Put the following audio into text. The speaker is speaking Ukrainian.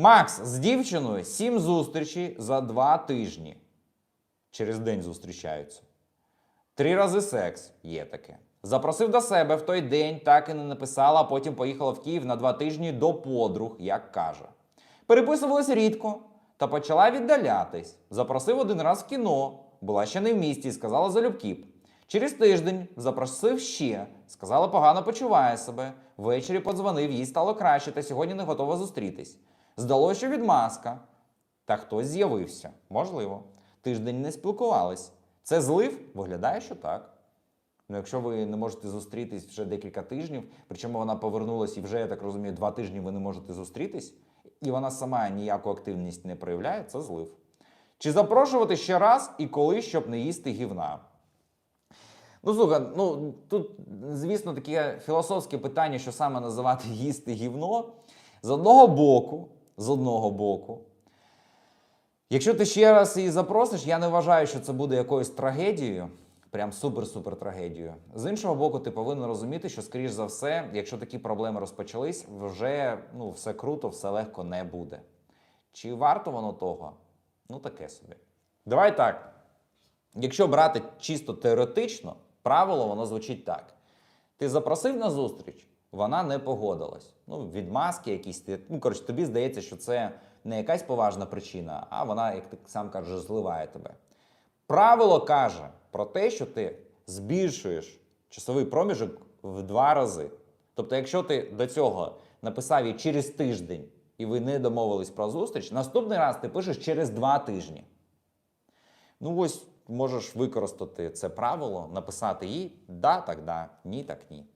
Макс з дівчиною сім зустрічей за два тижні. Через день зустрічаються. Три рази секс є таке. Запросив до себе в той день, так і не написала, а потім поїхала в Київ на два тижні до подруг, як каже. Переписувалась рідко та почала віддалятись. Запросив один раз в кіно, була ще не в місті, сказала залюбкіп. Через тиждень запросив ще, сказала, погано почуває себе. Ввечері подзвонив, їй стало краще, та сьогодні не готова зустрітись. Здалося, що відмазка. Та хтось з'явився. Можливо. Тиждень не спілкувались. Це злив? Виглядає, що так. Ну, якщо ви не можете зустрітись вже декілька тижнів, причому вона повернулась і вже, я так розумію, два тижні ви не можете зустрітись, і вона сама ніяку активність не проявляє, це злив. Чи запрошувати ще раз і коли, щоб не їсти гівна? Ну, слухай, ну тут, звісно, таке філософське питання, що саме називати їсти гівно. З одного боку, з одного боку, якщо ти ще раз її запросиш, я не вважаю, що це буде якоюсь трагедією, прям супер-супер трагедією. З іншого боку, ти повинен розуміти, що, скоріш за все, якщо такі проблеми розпочались, вже ну, все круто, все легко не буде. Чи варто воно того? Ну, таке собі. Давай так. Якщо брати чисто теоретично, правило воно звучить так: ти запросив на зустріч, вона не погодилась. Ну, відмазки якісь. Ну, коротше, тобі здається, що це не якась поважна причина, а вона, як ти сам кажеш, зливає тебе. Правило каже про те, що ти збільшуєш часовий проміжок в два рази. Тобто, якщо ти до цього написав їй через тиждень і ви не домовились про зустріч, наступний раз ти пишеш через два тижні. Ну ось можеш використати це правило, написати їй да, так да, ні, так ні.